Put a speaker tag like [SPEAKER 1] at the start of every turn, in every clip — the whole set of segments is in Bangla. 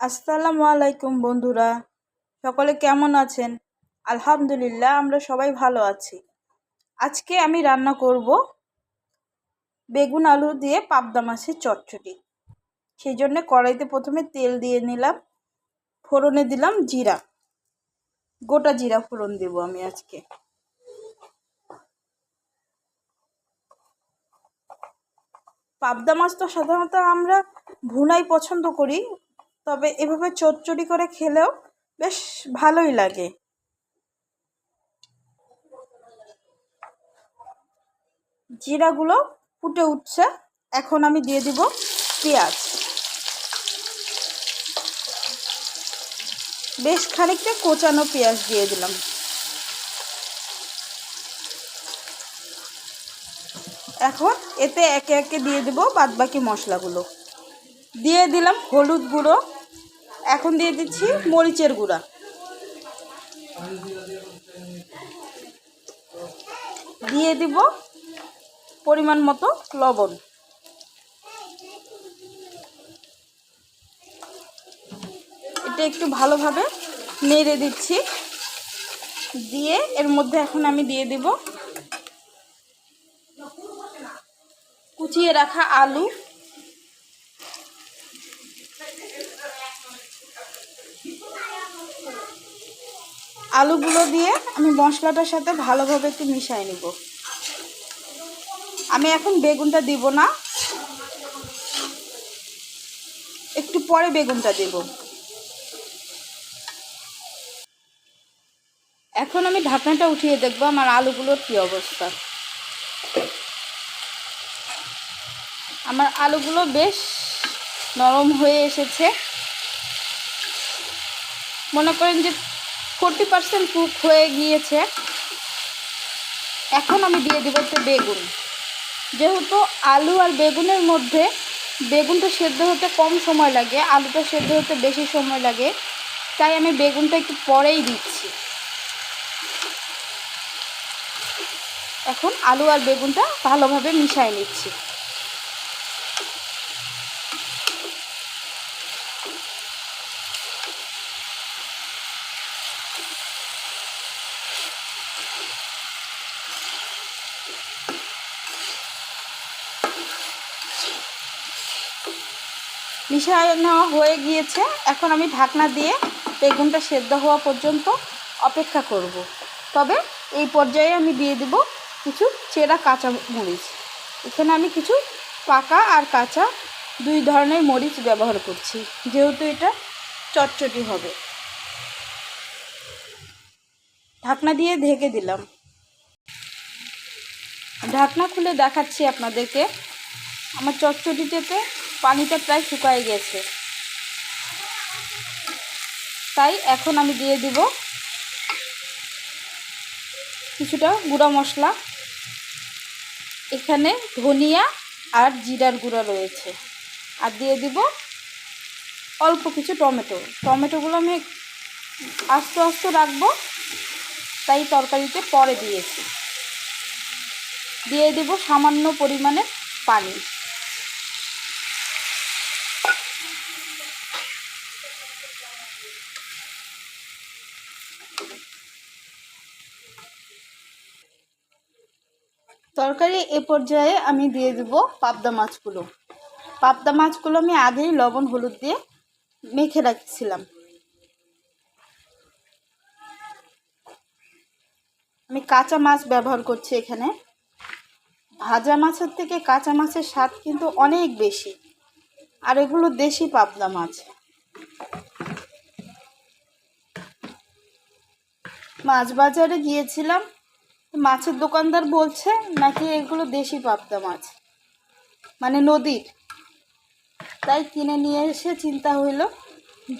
[SPEAKER 1] আসসালামু আলাইকুম বন্ধুরা। সকলে কেমন আছেন? আলহামদুলিল্লাহ, আমরা সবাই ভালো আছি। আজকে আমি রান্না করব বেগুন আলু দিয়ে পাবদা মাছের চটচটি সেই জন্য কড়াইতে প্রথমে তেল দিয়ে নিলাম, ফোড়নে দিলাম জিরা। গোটা জিরা ফোড়ন দেব আমি আজকে। পাবদা মাছ তো সাধারণত আমরা ভুনাই পছন্দ করি তবে এভাবে চচ্চড়ি করে খেলেও বেশ ভালোই লাগে। জিরাগুলো ফুটে উঠছে। এখন আমি দিয়ে দিব পেঁয়াজ। বেশ খানিকটা কোচানো পেঁয়াজ দিয়ে দিলাম। এখন এতে একে একে দিয়ে দেবো বাদবাকি মশলাগুলো। দিয়ে দিলাম হলুদ গুঁড়ো। এখন দিয়ে দিচ্ছি মরিচের গুঁড়া। দিয়ে দিব পরিমাণ মতো লবণ। এটা একটু ভালোভাবে নেড়ে দিচ্ছি। দিয়ে এর মধ্যে এখন আমি দিয়ে দিব কুচিয়ে রাখা আলু। আলুগুলো দিয়ে আমি মশলাটার সাথে ভালোভাবে একটু মিশাই নিব। আমি এখন বেগুনটা দিব না। একটু পরে বেগুনটা দেব। এখন আমি ঢাকনাটা উঠিয়ে দেখব আমার আলুগুলোর কী অবস্থা। আমার আলুগুলো বেশ নরম হয়ে এসেছে। মনে করেন যে ফোরটি পার্সেন্ট কুক হয়ে গিয়েছে। এখন আমি দিয়ে দেবো হচ্ছে বেগুন। যেহেতু আলু আর বেগুনের মধ্যে বেগুনটা সেদ্ধ হতে কম সময় লাগে আলুটা সেদ্ধ হতে বেশি সময় লাগে, তাই আমি বেগুনটা একটু পরেই দিচ্ছি। এখন আলু আর বেগুনটা ভালোভাবে মিশাই নিচ্ছি। মিশিয়ে নেওয়া হয়ে গিয়েছে। এখন আমি ঢাকনা দিয়ে বেগুনটা সেদ্ধ হওয়া পর্যন্ত অপেক্ষা করব। তবে এই পর্যায়ে আমি দিয়ে দেব কিছু চেরা কাঁচা মরিচ এখানে আমি কিছু পাকা আর কাঁচা দুই ধরনের মরিচ ব্যবহার করছি, যেহেতু এটা চটচটি হবে। ঢাকনা দিয়ে ঢেকে দিলাম। ঢাকনা খুলে দেখাচ্ছি আপনাদেরকে। আমার চটচটিতে পানিটা প্রায় শুকায় গেছে। তাই এখন আমি দিয়ে দিব কিছুটা গুঁড়া মশলা। এখানে ধনিয়া আর জিরার গুঁড়া রয়েছে। আর দিয়ে দিব অল্প কিছু টমেটো। টমেটোগুলো আমি আস্তে আস্তে রাখব। তাই তরকারিতে পরে দিয়েছি। দিয়ে দিব সামান্য পরিমাণে পানি। তরকারি এ পর্যায়ে আমি দিয়ে দেব পাবদা মাছগুলো। পাবদা মাছগুলো আমি আগেই লবণ, হলুদ দিয়ে মেখে রাখছিলাম। আমি কাঁচা মাছ ব্যবহার করছি এখানে। ভাজা মাছের থেকে কাঁচা মাছের স্বাদ কিন্তু অনেক বেশি। আর এগুলো দেশি পাবদা মাছ। মাছ বাজারে গিয়েছিলাম। মাছের দোকানদার বলছে নাকি এগুলো দেশি পাবদা মাছ। মানে নদীর। তাই কিনে নিয়ে এসে চিন্তা হইল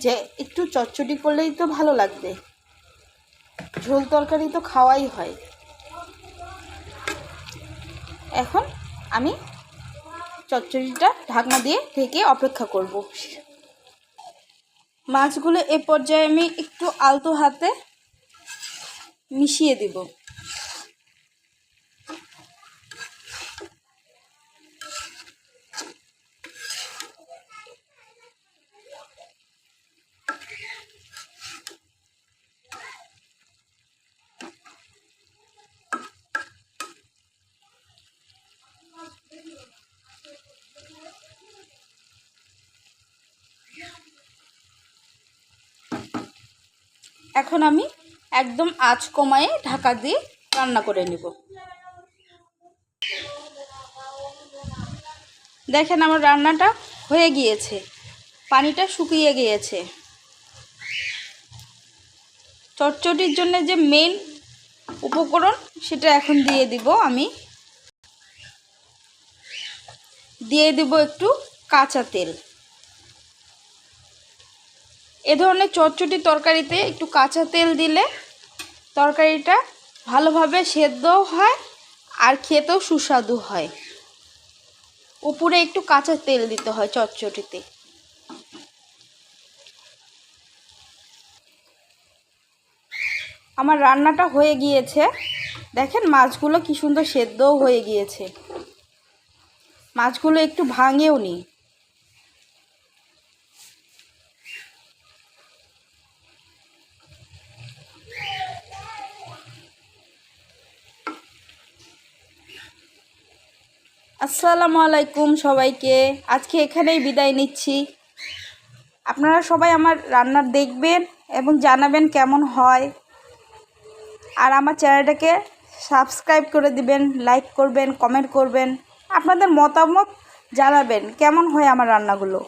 [SPEAKER 1] যে একটু চচ্চড়ি করলেই তো ভালো লাগবে। ঝোল তরকারি তো খাওয়াই হয়। এখন আমি চচ্চড়িটা ঢাকনা দিয়ে ঢেকে অপেক্ষা করব। মাছগুলো এ পর্যায়ে আমি একটু আলতো হাতে মিশিয়ে দিব। এখন আমি একদম আঁচ কমায়ে ঢাকা দিয়ে রান্না করে নেব। দেখেন আমার রান্নাটা হয়ে গিয়েছে। পানিটা শুকিয়ে গিয়েছে। চটচটির জন্য যে মেন উপকরণ, সেটা এখন দিয়ে দিব আমি। দিয়ে দিব একটু কাঁচা তেল। এ ধরনের চটচটি তরকারিতে একটু কাঁচা তেল দিলে তরকারিটা ভালোভাবে সেদ্ধও হয় আর খেতেও সুস্বাদু হয়। উপরে একটু কাঁচা তেল দিতে হয় চটচটিতে। আমার রান্নাটা হয়ে গিয়েছে। দেখেন মাছগুলো কি সুন্দর সেদ্ধও হয়ে গিয়েছে। মাছগুলো একটু ভাঙেও নি। আসসালামু আলাইকুম সবাইকে। আজকে এখানেই বিদায় নিচ্ছি। আপনারা সবাই আমার রান্না দেখবেন এবং জানাবেন কেমন হয়। আর আমার চ্যানেলটাকে সাবস্ক্রাইব করে দিবেন, লাইক করবেন, কমেন্ট করবেন, আপনাদের মতামত জানাবেন, কেমন হয় আমার রান্নাগুলো।